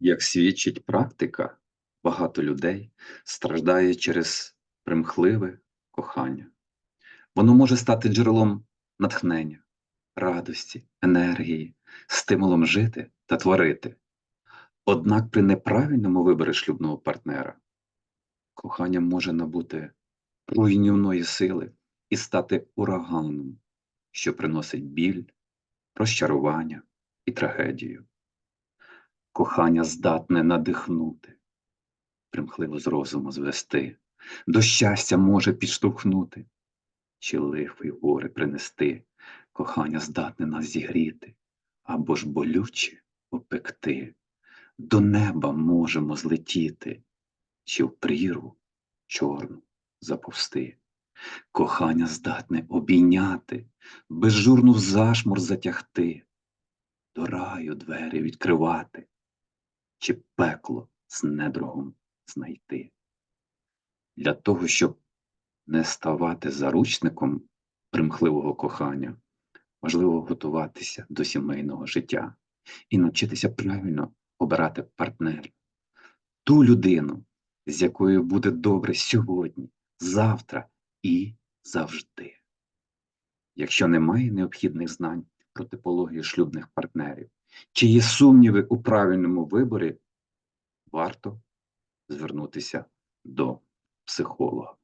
Як свідчить практика, багато людей страждає через примхливе кохання. Воно може стати джерелом натхнення, радості, енергії, стимулом жити та творити. Однак при неправильному виборі шлюбного партнера кохання може набути руйнівної сили і стати ураганом, що приносить біль, розчарування і трагедію. Кохання здатне надихнути, примхливо з розуму звести, до щастя може підштовхнути, чи лихо й горе принести, кохання здатне нас зігріти, або ж болюче опекти. До неба можемо злетіти, чи в прірву чорну заповсти. Кохання здатне обійняти, безжурну зашмур затягти, до раю двері відкривати, чи пекло з недругом знайти. Для того, щоб не ставати заручником примхливого кохання, важливо готуватися до сімейного життя і навчитися правильно обирати партнера. Ту людину, з якою буде добре сьогодні, завтра і завжди. Якщо немає необхідних знань про типологію шлюбних партнерів, чи є сумніви у правильному виборі, варто звернутися до психолога.